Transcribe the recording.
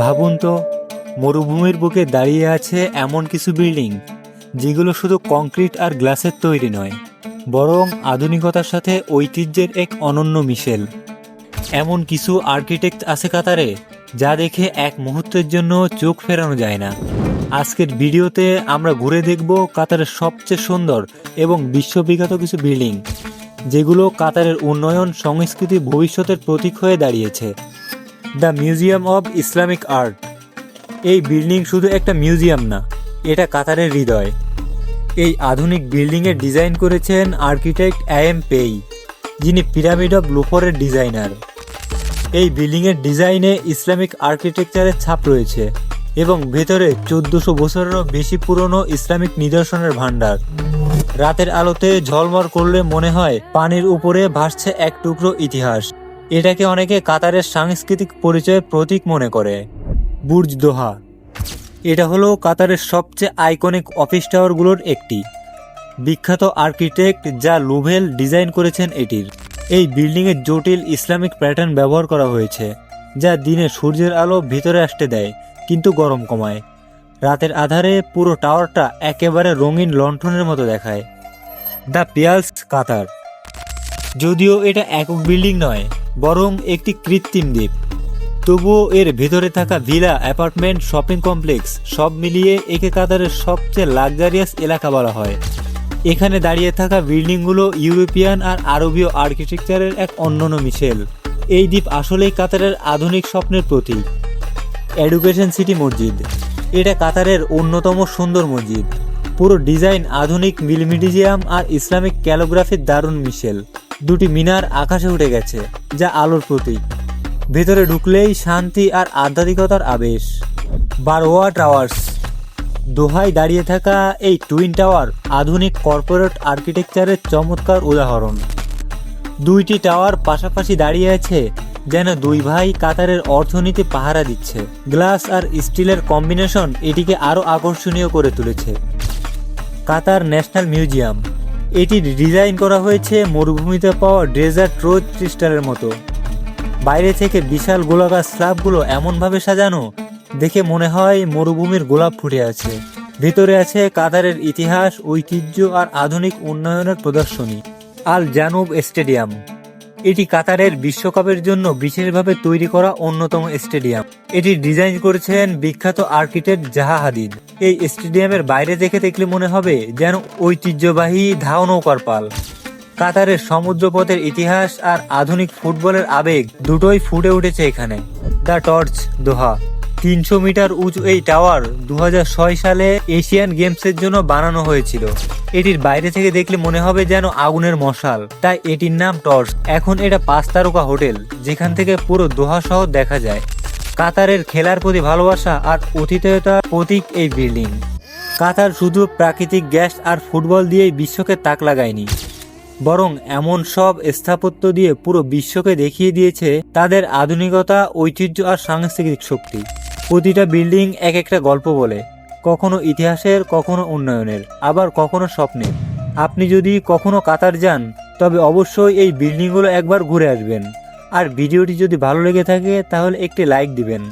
ভাবুন তো, মরুভূমির বুকে দাঁড়িয়ে আছে এমন কিছু বিল্ডিং, যেগুলো শুধু কংক্রিট আর গ্লাসের তৈরি নয়, বরং আধুনিকতার সাথে ঐতিহ্যের এক অনন্য মিশেল। এমন কিছু আর্কিটেক্ট আছে কাতারে, যা দেখে এক মুহূর্তের জন্য চোখ ফেরানো যায় না। আজকের ভিডিওতে আমরা ঘুরে দেখব কাতারের সবচেয়ে সুন্দর এবং বিশ্ববিখ্যাত কিছু বিল্ডিং, যেগুলো কাতারের উন্নয়ন, সংস্কৃতি, ভবিষ্যতের প্রতীক হয়ে দাঁড়িয়েছে। The museum of Islamic art. এই বিল্ডিং শুধু একটা মিউজিয়াম না, এটা কাতারের হৃদয়। এই আধুনিক বিল্ডিংয়ের ডিজাইন করেছেন আর্কিটেক্ট এম পেই, যিনি পিরামিড অব লুফরের ডিজাইনার। এই বিল্ডিংয়ের ডিজাইনে ইসলামিক আর্কিটেকচারের ছাপ রয়েছে এবং ভেতরে চোদ্দশো বছরেরও বেশি পুরনো ইসলামিক নিদর্শনের ভাণ্ডার। রাতের আলোতে ঝলমল করলে মনে হয় পানির উপরে ভাসছে এক টুকরো ইতিহাস। এটাকে অনেকে কাতারের সাংস্কৃতিক পরিচয়ের প্রতীক মনে করে। Burj Doha. এটা হলো কাতারের সবচেয়ে আইকনিক অফিস টাওয়ারগুলোর একটি। বিখ্যাত আর্কিটেক্ট যা লুভেল ডিজাইন করেছেন এটির। এই বিল্ডিংয়ের জটিল ইসলামিক প্যাটার্ন ব্যবহার করা হয়েছে, যা দিনে সূর্যের আলো ভিতরে আসতে দেয়, কিন্তু গরম কমায়। রাতের আধারে পুরো টাওয়ারটা একেবারে রঙিন লণ্ঠনের মতো দেখায়। The pearls Qatar. যদিও এটা একক বিল্ডিং নয় বরং একটি কৃত্রিম দ্বীপ। তবুও এর ভেতরে থাকা ভিলা, অ্যাপার্টমেন্ট, শপিং কমপ্লেক্স সব মিলিয়ে একে কাতারের সবচেয়ে লাক্সারিয়াস এলাকা বলা হয়। এখানে দাঁড়িয়ে থাকা বিল্ডিংগুলো ইউরোপিয়ান আর আরবীয় আর্কিটেকচারের এক অন্যান্য মিশেল। এই দ্বীপ আসলেই কাতারের আধুনিক স্বপ্নের প্রতীক। এডুকেশন সিটি মসজিদ। এটা কাতারের অন্যতম সুন্দর মসজিদ। পুরো ডিজাইন আধুনিক মিলমিডিজিয়াম আর ইসলামিক ক্যালোগ্রাফির দারুণ মিশেল। দুটি মিনার আকাশে উঠে গেছে, যা আলোর প্রতীক। ভেতরে ঢুকলেই শান্তি আর আধ্যাত্মিকতার আবেশ। বারোয়া টাওয়ার্স। দোহায় দাঁড়িয়ে থাকা এই টুইন টাওয়ার আধুনিক কর্পোরেট আর্কিটেকচারের চমৎকার উদাহরণ। দুইটি টাওয়ার পাশাপাশি দাঁড়িয়ে আছে, যেন দুই ভাই কাতারের অর্থনীতি পাহারা দিচ্ছে। গ্লাস আর স্টিলের কম্বিনেশন এটিকে আরও আকর্ষণীয় করে তুলেছে। Qatar national museum. এটি ডিজাইন করা হয়েছে মরুভূমিতে পাওয়া ডেজার্ট রোজ ক্রিস্টালের মতো। বাইরে থেকে বিশাল গোলাকার স্ল্যাবগুলো এমনভাবে সাজানো, দেখে মনে হয় মরুভূমির গোলাপ ফুটে আছে। ভিতরে আছে কাতারের ইতিহাস, ঐতিহ্য আর আধুনিক উন্নয়নের প্রদর্শনী, আল জানুব স্টেডিয়াম। এটি কাতারের বিশ্বকাপের জন্য বিশেষভাবে তৈরি করা অন্যতম স্টেডিয়াম। এটি ডিজাইন করেছেন বিখ্যাত আর্কিটেক্ট জাহা হাদিদ। এই স্টেডিয়ামের বাইরে দেখে দেখলে মনে হবে যেন ঐতিহ্যবাহী ধাও নৌকার পাল কাতারের সমুদ্রপথের ইতিহাস আর আধুনিক ফুটবলের আবেগ দুটোই ফুটে উঠেছে এখানে। The torch, Doha. তিনশো মিটার উঁচু এই টাওয়ার দু হাজার ছয় সালে এশিয়ান গেমসের জন্য বানানো হয়েছিল। এটির বাইরে থেকে দেখলে মনে হবে যেন আগুনের মশাল। তাই এটির নাম টর্চ। এখন এটা পাঁচ তারকা হোটেল, যেখান থেকে পুরো দোহা শহর দেখা যায়। কাতারের খেলার প্রতি ভালোবাসা আর অতীততার প্রতীক এই বিল্ডিং। কাতার শুধু প্রাকৃতিক গ্যাস আর ফুটবল দিয়েই বিশ্বকে তাক লাগায়নি। বরং এমন সব স্থাপত্য দিয়ে পুরো বিশ্বকে দেখিয়ে দিয়েছে তাদের আধুনিকতা, ঐতিহ্য আর সাংস্কৃতিক শক্তি। প্রতিটা বিল্ডিং এক একটা গল্প বলে, কখনো ইতিহাসের, কখনো উন্নয়নের, আবার কখনো স্বপ্নের। আপনি যদি কখনো কাতার যান, তবে অবশ্যই এই বিল্ডিংগুলো একবার ঘুরে আসবেন। আর ভিডিওটি যদি ভালো লেগে থাকে, তাহলে একটি লাইক দিবেন।